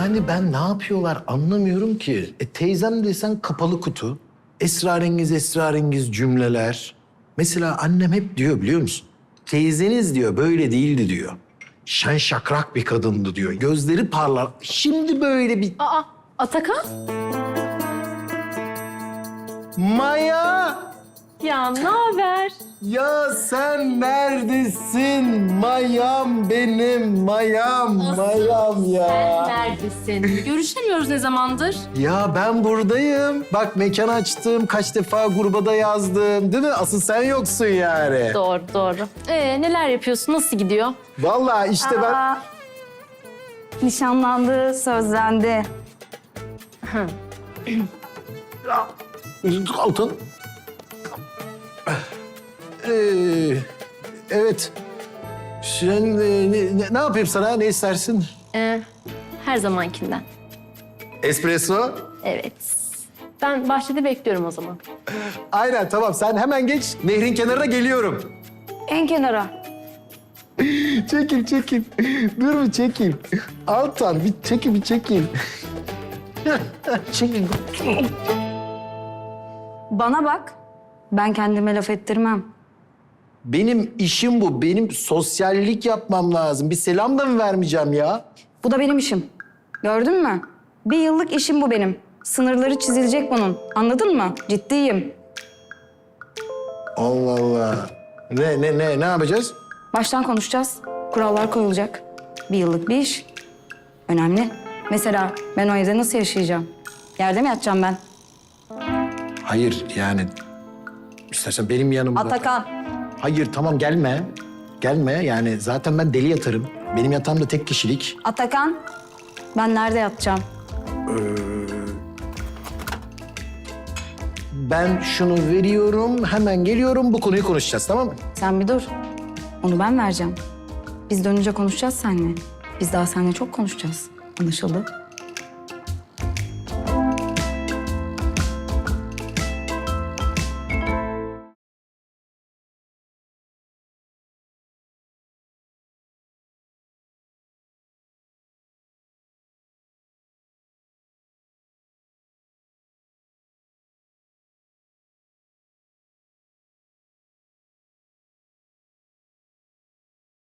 Yani ben ne yapıyorlar anlamıyorum ki. E, teyzem desen kapalı kutu. Esrarengiz esrarengiz cümleler. Mesela annem hep diyor biliyor musun? Teyzeniz diyor böyle değildi diyor. Şen şakrak bir kadındı diyor. Gözleri parlar. Şimdi böyle bir... Aa, Atakan? Maya! Ya ne haber? Ya sen neredesin? Mayam benim, mayam, mayam ya. Neredesin? Görüşemiyoruz ne zamandır? Ya ben buradayım. Bak mekan açtım, kaç defa gruba da yazdım. Değil mi? Asıl sen yoksun yani. Doğru, doğru. Ee, neler yapıyorsun? Nasıl gidiyor? Vallahi işte ben... Aa, nişanlandı, sözlendi. Altın. Ee, evet. Sen e, ne, ne, ne yapayım sana? Ne istersin? Ee, her zamankinden. Espresso. Evet. Ben bahçede bekliyorum o zaman. Aynen tamam. Sen hemen geç. Nehrin kenarına geliyorum. En kenara. Çekil, çekil. Dur bir çekil. Altan bir çekil, bir çekil. çekil. Bana bak. Ben kendime laf ettirmem. Benim işim bu. Benim sosyallik yapmam lazım. Bir selam da mı vermeyeceğim ya? Bu da benim işim. Gördün mü? Bir yıllık işim bu benim. Sınırları çizilecek bunun. Anladın mı? Ciddiyim. Allah Allah. Ne, ne, ne, ne yapacağız? Baştan konuşacağız. Kurallar koyulacak. Bir yıllık bir iş. Önemli. Mesela ben o evde nasıl yaşayacağım? Yerde mi yatacağım ben? Hayır yani istersen benim yanımda. Atakan. Hayır tamam gelme. Gelme yani zaten ben deli yatarım. Benim yatağım da tek kişilik. Atakan. Ben nerede yatacağım? Ben şunu veriyorum hemen geliyorum bu konuyu konuşacağız tamam mı? Sen bir dur. Onu ben vereceğim. Biz dönünce konuşacağız seninle. Biz daha seninle çok konuşacağız. Anlaşıldı?